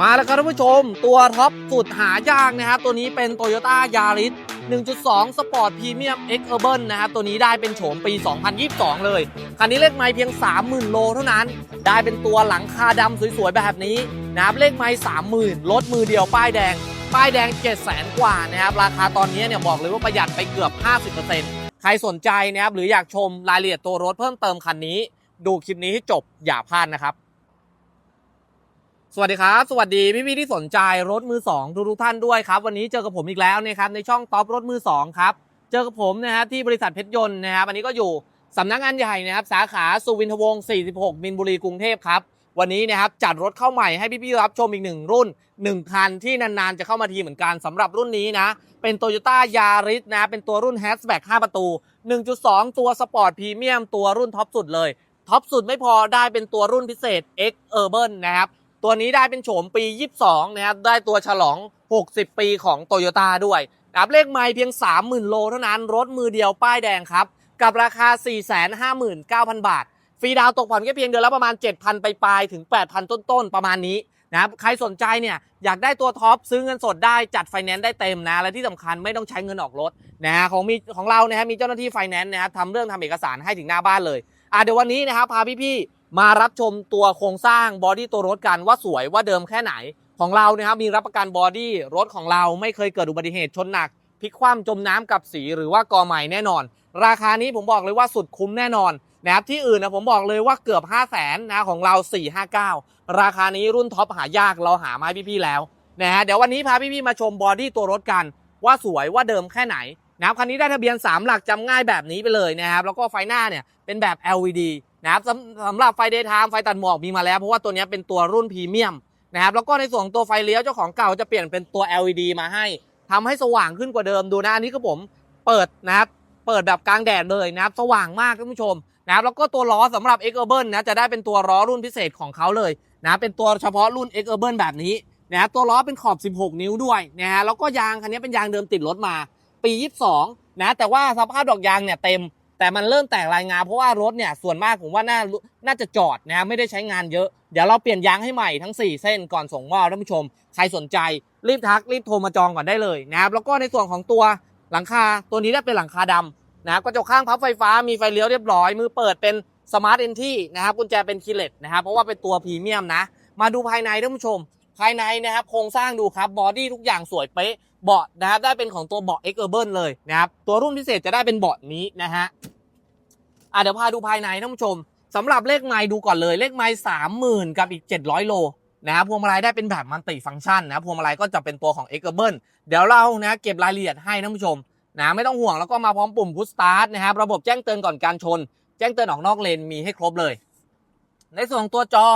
มาแล้วครับท่านผู้ชม ตัวท็อปสุดหายากนะครับ ตัวนี้เป็น Toyota Yaris 1.2 Sport Premium X Urban นะครับ ตัวนี้ได้เป็นโฉมปี 2022 เลย คันนี้เลขไม้เพียง 30,000 โลเท่านั้น ได้เป็นตัวหลังคาดำสวยๆ แบบนี้นะครับเลขไม้30,000 รถมือเดียวป้ายแดง ป้ายแดง 700,000 กว่านะครับ ราคาตอนนี้เนี่ยบอกเลยว่าประหยัดไปเกือบ 50%ใครสนใจนะครับหรืออยากชมรายละเอียดตัวรถเพิ่มเติมคันนี้ ดูคลิปนี้ให้จบอย่าพลาดนะครับ สวัสดีครับ สวัสดีพี่ๆที่สนใจรถมือ 2 ทุกๆท่านด้วยครับ วันนี้เจอกับผมอีกแล้วนะครับในช่องท็อปรถมือ 2 ครับ เจอกับผมนะครับที่บริษัทเพชรยนต์นะครับอันนี้ก็อยู่สำนักงานใหญ่นะครับ สาขาสุวินทวงศ์46 มินบุรีกรุงเทพครับ วันนี้นะครับจัดรถเข้าใหม่ให้พี่ๆรับชมอีกหนึ่งรุ่น1คันที่นานๆ จะเข้ามาทีเหมือนกันสำหรับรุ่นนี้นะ เป็น Toyota Yaris นะเป็นตัวรุ่น Hatchback 5ประตู 1.2 ตัวสปอร์ตพรีเมียมตัวรุ่นท็อปสุดเลยท็อปสุดไม่พอได้เป็นตัวรุ่นพิเศษ X Urban นะครับ ตัวนี้ได้เป็นโฉมปี 22 นะครับ ได้ตัวฉลอง 60 ปีของ t o y ยต้าด้วยนะครับเลขไมล์เพียง 30,000 โลเท่านั้น รถมือเดียวป้ายแดงครับ กับราคา 459,000 บาท ฟรีดาวตกผ่อนแค่เพียงเดือนละประมาณ 7,000 ไปปลายถึง 8,000 ต้นๆ ประมาณนี้นะครับใครสนใจเนี่ยอยากได้ตัวท็อปซื้อเงินสดได้จัดไฟแนนซ์ได้เต็มนะ และที่สำคัญไม่ต้องใช้เงินออกรถนะของมีของเรานะฮะมีเจ้าหน้าที่ไฟแนนซ์นะครับทำเรื่องทำเอกสารให้ถึงหน้าบ้านเลยอะเดี๋ยววันนี้นะครับพาพี่ๆ มารับชมตัวโครงสร้างบอดี้ตัวรถกันว่าสวยว่าเดิมแค่ไหน ของเรานะครับมีรับประกันบอดี้รถของเราไม่เคยเกิดอุบัติเหตุชนหนักพลิกคว่ำจมน้ำกับสีหรือว่ากอใหม่แน่นอน ราคานี้ผมบอกเลยว่าสุดคุ้มแน่นอนนะครับที่อื่นนะผมบอกเลยว่าเกือบ 5 0 0แสนนะของเรา 459 ราคานี้รุ่นท็อปหายากเราหามาพี่ๆแล้วนะฮะเดี๋ยววันนี้พาพี่ๆมาชมบอดี้ตัวรถกัน ว่าสวยว่าเดิมแค่ไหนนะครับคันนี้ได้ทะเบียน 3 หลักจำง่ายแบบนี้ไปเลยนะครับแล้วก็ไฟหน้าเนี่ยเป็นแบบ LED นะครับสำสำหรับไฟเดย์ไทม์ไฟตัดหมอกมีมาแล้ว เพราะว่าตัวนี้เป็นตัวรุ่นพรีเมียมนะครับแล้วก็ในส่วนของตัวไฟเลี้ยวเจ้าของเก่าจะเปลี่ยนเป็นตัว LED มาให้ทำให้สว่างขึ้นกว่าเดิมดูนะอันนี้ก็ผมเปิดนะครับเปิดแบบกลางแดดเลยนะครับสว่างมากท่านผู้ชมนะครับแล้วก็ตัวล้อสำหรับ X Urban นะจะได้เป็นตัวล้อรุ่นพิเศษของเขาเลยนะเป็นตัวเฉพาะรุ่น X Urban แบบนี้นะตัวล้อเป็นขอบ 16 นิ้วด้วยนะฮะแล้วก็ยางคันนี้เป็นยางเดิมติดรถมา ปี 22นะแต่ว่าสภาพดอกยางเนี่ยเต็ม แต่มันเริ่มแตกลายงาเพราะว่ารถเนี่ยส่วนมากผมว่าน่าน่าจะจอดนะไม่ได้ใช้งานเยอะ เดี๋ยวเราเปลี่ยนยางให้ใหม่ทั้ง 4 เส้นก่อนส่งมอบท่านผู้ชม ใครสนใจรีบทักรีบโทรมาจองก่อนได้เลยนะครับแล้วก็ในส่วนของตัวหลังคาตัวนี้ได้เป็นหลังคาดำนะครับกระจกข้างพับไฟฟ้ามีไฟเลี้ยวเรียบร้อย มือเปิดเป็นสมาร์ทเอนที่นะครับกุญแจเป็นคีย์เลสนะครับเพราะว่าเป็นตัวพรีเมียมนะ มาดูภายในท่านผู้ชม ภายในนะครับโครงสร้างดูครับบอดี้ทุกอย่างสวยเป๊ะเบาะนะครับได้เป็นของตัวเบาะ X Urban เลยนะครับตัวรุ่นพิเศษจะได้เป็นเบาะนี้นะฮะ อะเดี๋ยวพาดูภายในท่านผู้ชมสำหรับเลขไมล์ดูก่อนเลยเลขไมล์สามหมื่นกับอีก 700 โลนะครับพวงมาลัยได้เป็นแบบมันติฟังก์ชันนะพวงมาลัยก็จะเป็นตัวของ X Urban เบิลเดี๋ยวเรานะเก็บรายละเอียดให้ท่านผู้ชมนะไม่ต้องห่วงแล้วก็มาพร้อมปุ่มพุชสตาร์ทนะครับระบบแจ้งเตือนก่อนการชน แจ้งเตือนออกนอกเลนมีให้ครบเลย ในส่วนของตัวจอ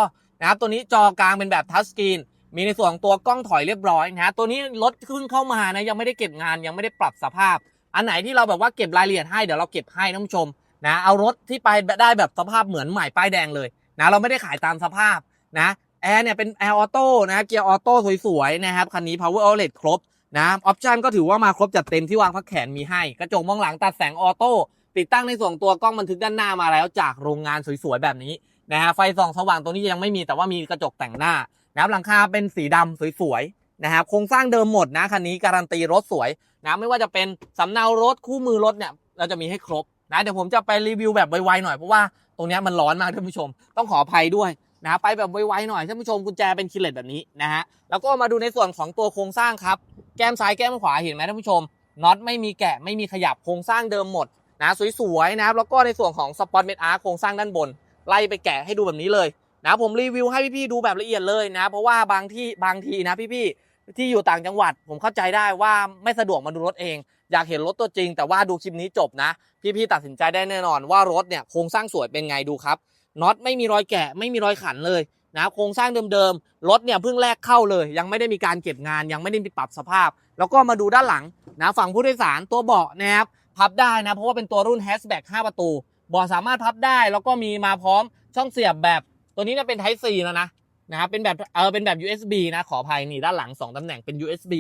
นะครับตัวนี้จอกลางเป็นแบบทัชสกรีนมีในส่วนของตัวกล้องถอยเรียบร้อยนะฮะตัวนี้รถเพิ่งเข้ามานะยังไม่ได้เก็บงานยังไม่ได้ปรับสภาพ อันไหนที่เราแบบว่าเก็บรายละเอียดให้เดี๋ยวเราเก็บให้ท่านผู้ชม นะเอารถที่ไปได้แบบสภาพเหมือนใหม่ป้ายแดงเลยนะเราไม่ได้ขายตามสภาพนะแอร์เนี่ยเป็นแอร์ออโต้นะเกียร์ออโต้สวยๆนะครับคันนี้ power outlet ครบนะออปชันก็ถือว่ามาครบจัดเต็มที่วางพักแขนมีให้ กระจกมองหลังตัดแสงออโต้ติดตั้งในส่วนตัวกล้องบันทึกด้านหน้ามาแล้วจากโรงงานสวยๆแบบนี้นะฮะไฟส่องสว่างตัวนี้ยังไม่มีแต่ว่ามีกระจกแต่งหน้านะครับหลังคาเป็นสีดำสวยๆนะครับโครงสร้างเดิมหมดนะคันนี้การันตีรถสวยนะไม่ว่าจะเป็นสำเนารถคู่มือรถเนี่ยเราจะมีให้ครบ นะเดี๋ยวผมจะไปรีวิวแบบไวๆหน่อยเพราะว่าตรงนี้มันร้อนมากท่านผู้ชม ต้องขออภัยด้วยนะไปแบบไวๆหน่อยท่านผู้ชมกุญแจเป็นคิเลตแบบนี้นะฮะแล้วก็มาดูในส่วนของตัวโครงสร้างครับ แก้มซ้ายแก้มขวาเห็นไหมท่านผู้ชมน็อตไม่มีแกะไม่มีขยับโครงสร้างเดิมหมดนะสวยๆนะครับแล้วก็ในส่วนของสปอตเมทอาร์โครงสร้างด้านบน ไล่ไปแกะให้ดูแบบนี้เลยนะผมรีวิวให้พี่ๆดูแบบละเอียดเลยนะ เพราะว่าบางที่บางทีนะพี่ๆ ที่อยู่ต่างจังหวัด ผมเข้าใจได้ว่าไม่สะดวกมาดูรถเอง อยากเห็นรถตัวจริง แต่ว่าดูคลิปนี้จบนะ พี่ๆตัดสินใจได้แน่นอนว่ารถเนี่ยโครงสร้างสวยเป็นไงดูครับน็อตไม่มีรอยแกะไม่มีรอยขันเลยนะโครงสร้างเดิมๆรถเนี่ยเพิ่งแรกเข้าเลย ยังไม่ได้มีการเก็บงาน ยังไม่ได้มีปรับสภาพ แล้วก็มาดูด้านหลังนะฝั่งผู้โดยสารตัวเบาะนะครับพับได้นะเพราะว่าเป็นตัวรุ่นแฮชแบ็ก5ประตูเบาะสามารถพับได้ แล้วก็มีมาพร้อมช่องเสียบแบบ ตัวนี้เนี่ยเป็น Type C แล้วนะ นะครับเป็นแบบเออเป็นแบบ USB นะขออภัยนี่ด้านหลัง 2 ตำแหน่งเป็น USB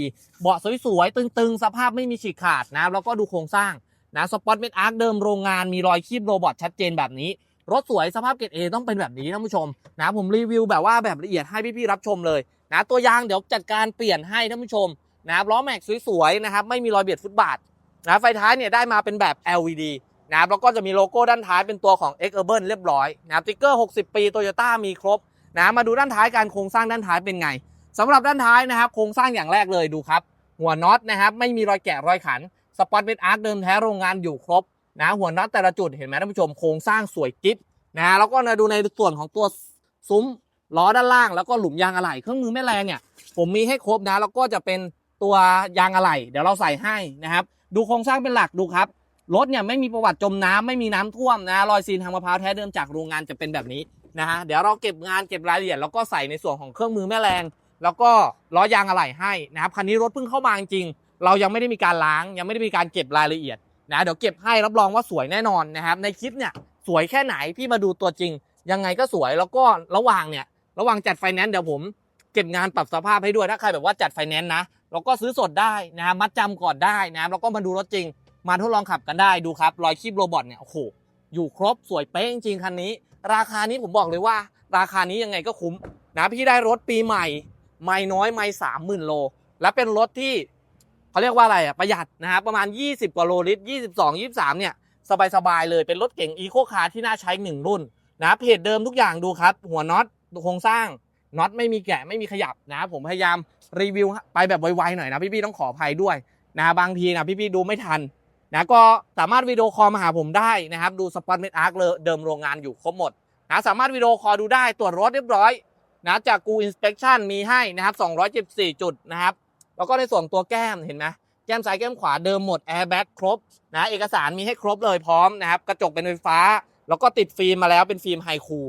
เบาะสวยๆตึงๆ สภาพไม่มีฉีกขาดนะแล้วก็ดูโครงสร้างนะสปอตเมทอาร์คเดิมโรงงานมีรอยคีบโรบอทชัดเจนแบบนี้ รถสวยสภาพเกรดเอต้องเป็นแบบนี้ท่านผู้ชมนะผมรีวิวแบบว่าแบบละเอียดให้พี่ๆรับชมเลยนะตัวยางเดี๋ยวจัดการเปลี่ยนให้ท่านผู้ชมนะครับล้อแม็กสวยๆนะครับไม่มีรอยเบียดฟุตบาทนะไฟท้ายเนี่ยได้มาเป็นแบบ LED นะครับแล้วก็จะมีโลโก้ด้านท้ายเป็นตัวของ X Urban เรียบร้อยนะครับติ๊กเกอร์ 60 ปีโตโยต้ามีครบ นะมาดูด้านท้ายการโครงสร้างด้านท้ายเป็นไงสำหรับด้านท้ายนะครับ โครงสร้างอย่างแรกเลยดูครับ หัวน็อตนะครับไม่มีรอยแกะรอยขันสปอตเป็นอาร์คเดิมแท้โรงงานอยู่ครบนะหัวน็อตแต่ละจุดเห็นไหมท่านผู้ชมโครงสร้างสวยกิ๊บนะแล้วก็มาดูในส่วนของตัวซุ้มล้อด้านล่างแล้วก็หลุมยางอะไหล่เครื่องมือแม่แรงเนี่ย ผมมีให้ครบนะแล้วก็จะเป็นตัวยางอะไหล่เดี๋ยวเราใส่ให้นะครับ ดูโครงสร้างเป็นหลักดูครับรถเนี่ยไม่มีประวัติจมน้ำไม่มีน้ำท่วมนะรอยซีนทางมะพร้าวแท้เดิมจากโรงงานจะเป็นแบบนี้ นะฮะเดี๋ยวเราเก็บงานเก็บรายละเอียดแล้วก็ใส่ในส่วนของเครื่องมือแม่แรง แล้วก็ล้อยางอะไหล่ให้นะครับคันนี้รถเพิ่งเข้ามาจริงเรายังไม่ได้มีการล้าง ยังไม่ได้มีการเก็บรายละเอียดนะเดี๋ยวเก็บให้รับรองว่าสวยแน่นอนนะครับ ในคลิปเนี่ยสวยแค่ไหนพี่มาดูตัวจริง ยังไงก็สวยแล้วก็ระหว่างเนี่ยระหว่างจัดไฟแนนซ์เดี๋ยวผมเก็บงานปรับสภาพให้ด้วยถ้าใครแบบว่าจัดไฟแนนซ์นะเราก็ซื้อสดได้นะมัดจำก่อนได้นะแล้วก็มาดูรถจริง มาทดลองขับกันได้ดูครับรอยคีบโรบอทเนี่ยโอ้โห อยู่ครบสวยเป๊ะจริงๆคันนี้ ราคานี้ผมบอกเลยว่า ราคานี้ยังไงก็คุ้มนะพี่ได้รถปีใหม่ ไม่น้อยไม่สามหมื่นโล และเป็นรถที่เขาเรียกว่าอะไรอะประหยัดนะครับประมาณ 20 กว่าโลลิตร 22 23 เนี่ย สบายๆเลยเป็นรถเก๋งอีโคคาร์ที่น่าใช้หนึ่งรุ่นนะเพจเดิมทุกอย่างดูครับ หัวน็อตโครงสร้างน็อตไม่มีแกะไม่มีขยับนะผมพยายามรีวิวไปแบบไวๆหน่อยนะพี่ๆต้องขออภัยด้วยนะบางทีนะพี่ๆดูไม่ทัน นะก็สามารถวิดีโอคอลมาหาผมได้นะครับ ดูสปอตเมดอาร์คเดิมโรงงานอยู่ครบหมดนะสามารถวิดีโอคอลดูได้ตรวจรถเรียบร้อยนะจากกูอินสเป t ชันมีให้นะครับ274 จุดนะครับ แล้วก็ในส่วนตัวแก้มเห็นไหมแก้มซ้ายแก้มขวาเดิมหมดแอร์แบ็กครบนะเอกสารมีให้ครบเลยพร้อมนะครับ กระจกเป็นไฟฟ้า แล้วก็ติดฟิล์มมาแล้วเป็นฟิล์มไฮคู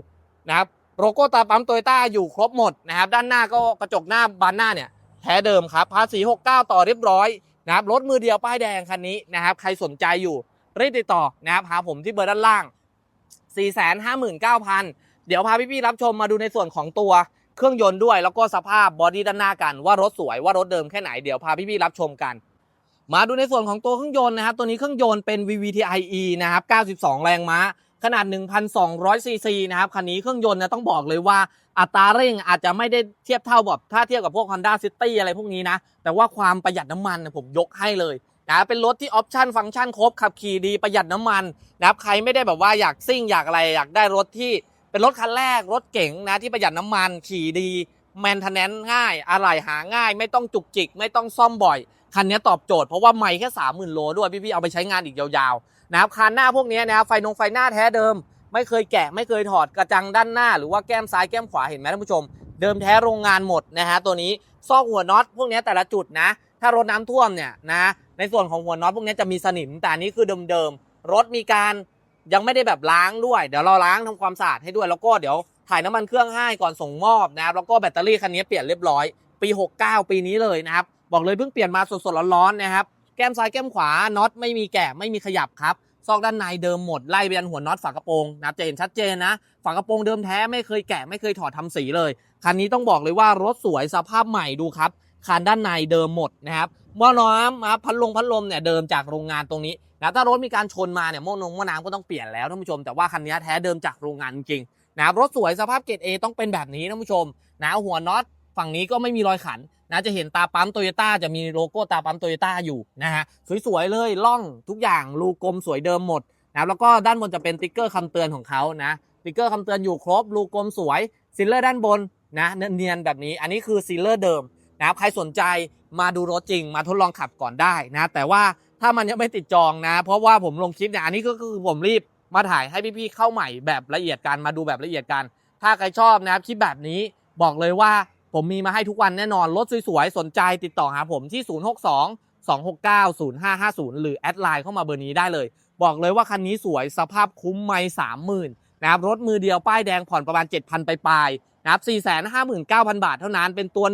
นะครับโลโก้ตาปั๊มโตโยต้าอยู่ครบหมดนะครับ ด้านหน้าก็กระจกหน้าบานหน้าเนี่ยแท้เดิมครับภาษี69 ต่อเรียบร้อย นะครับรถมือเดียวป้ายแดงคันนี้นะครับใครสนใจอยู่รีบติดต่อนะครับหาผมที่เบอร์ด้านล่าง 459,000 เดี๋ยวพาพี่ๆรับชมมาดูในส่วนของตัวเครื่องยนต์ด้วย แล้วก็สภาพบอดี้ด้านหน้ากันว่ารถสวยว่ารถเดิมแค่ไหนเดี๋ยวพาพี่ๆรับชมกัน มาดูในส่วนของตัวเครื่องยนต์นะครับตัวนี้เครื่องยนต์เป็น VVTi-e นะครับ92 แรงม้า ขนาด 1,200ซีซีนะครับ คันนี้เครื่องยนต์นะต้องบอกเลยว่าอัตราเร่งอาจจะไม่ได้เทียบเท่าแบบถ้าเทียบกับพวก Honda City อะไรพวกนี้นะ แต่ว่าความประหยัดน้ำมันผมยกให้เลยนะเป็นรถที่ออปชั่นฟังก์ชันครบขับขี่ดีประหยัดน้ำมันนะครับใครไม่ได้แบบว่าอยากซิ่งอยากอะไรอยากได้รถที่เป็นรถคันแรกรถเก๋งนะที่ประหยัดน้ำมันขี่ดีแมนเทนแนนง่ายอะไรหาง่าย ไม่ต้องจุกจิก ไม่ต้องซ่อมบ่อย คันนี้ตอบโจทย์เพราะว่าไม่แค่สามหมื่นโลด้วยพี่ๆเอาไปใช้งานอีกยาวๆ นะครับคันหน้าพวกนี้นะครับไฟนงไฟหน้าแท้เดิม ไม่เคยแกะไม่เคยถอดกระจังด้านหน้า หรือว่าแก้มซ้ายแก้มขวาเห็นไหมท่านผู้ชม เดิมแท้โรงงานหมดนะฮะตัวนี้ซอกหัวน็อตพวกนี้แต่ละจุดนะ ถ้ารถน้ำท่วมเนี่ยนะในส่วนของหัวน็อตพวกนี้จะมีสนิมแต่นี้คือเดิมๆรถมีการยังไม่ได้แบบล้างด้วย เดี๋ยวเราล้างทำความสะอาดให้ด้วยแล้วก็เดี๋ยวถ่ายน้ำมันเครื่องให้ก่อนส่งมอบนะครับแล้วก็แบตเตอรี่คันนี้เปลี่ยนเรียบร้อย ปี 69 ปีนี้เลยนะครับบอกเลยเพิ่งเปลี่ยนมาสดๆร้อนๆนะครับ แก้มซ้ายแก้มขวาน็อตไม่มีแกะไม่มีขยับครับซอกด้านในเดิมหมดไล่ไปยันหัวน็อตฝากระโปรงนะจะเห็นชัดเจนนะฝากระโปรงเดิมแท้ไม่เคยแกะไม่เคยถอดทำสีเลย คันนี้ต้องบอกเลยว่ารถสวยสภาพใหม่ดูครับคานด้านในเดิมหมดนะครับหม้อน้ำนะพัดลมพัดลมเนี่ยเดิมจากโรงงานตรงนี้นะถ้ารถมีการชนมาเนี่ยหม้อนงหม้อน้ำก็ต้องเปลี่ยนแล้วท่านผู้ชมแต่ว่าคันนี้แท้เดิมจากโรงงานจริงนะครับรถสวยสภาพเกรด A ต้องเป็นแบบนี้ท่านผู้ชมนะหัวน็อต ฝั่งนี้ก็ไม่มีรอยขันนะจะเห็นตาปั๊มโตโยต้าจะมีโลโก้ตาปั๊มโตโยต้าอยู่นะฮะสวยๆเลยล่องทุกอย่างรูกลมสวยเดิมหมดนะแล้วก็ด้านบนจะเป็นติ๊กเกอร์คำเตือนของเขานะติ๊กเกอร์คำเตือนอยู่ครบรูกลมสวยซิลเลอร์ด้านบนนะเนียนแบบนี้อันนี้คือซิลเลอร์เดิมนะครับใครสนใจมาดูรถจริงมาทดลองขับก่อนได้นะ แต่ว่าถ้ามันยังไม่ติดจองนะ เพราะว่าผมลงคลิปเนี่ยอันนี้ก็คือผมรีบมาถ่ายให้พี่ๆเข้าใหม่แบบละเอียดกันมาดูแบบละเอียดกัน ถ้าใครชอบนะครับคลิปแบบนี้บอกเลยว่า ผมมีมาให้ทุกวันแน่นอน รถสวยๆ สนใจติดต่อหาผมที่ 062 269 0550 หรือแอดไลน์เข้ามาเบอร์นี้ได้เลย บอกเลยว่าคันนี้สวยสภาพคุ้มไม่สามหมื่นนะครับรถมือเดียวป้ายแดงผ่อนประมาณ 7,000 ไปปลายนะครับ 459,000 บาทเท่านั้นเป็นตัว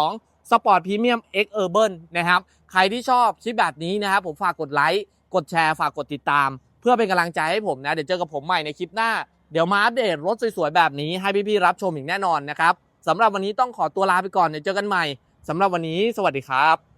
1.2 สปอร์ตพรีเมียม X Urban นะครับ ใครที่ชอบคลิปแบบนี้นะครับผมฝากกดไลค์ กดแชร์ ฝากกดติดตาม เพื่อเป็นกำลังใจให้ผมนะ เดี๋ยวเจอกับผมใหม่ในคลิปหน้า เดี๋ยวมาอัปเดตรถสวยๆแบบนี้ให้พี่ๆรับชมอีกแน่นอนนะครับ สำหรับวันนี้ต้องขอตัวลาไปก่อนเดี๋ยวเจอกันใหม่สำหรับวันนี้สวัสดีครับ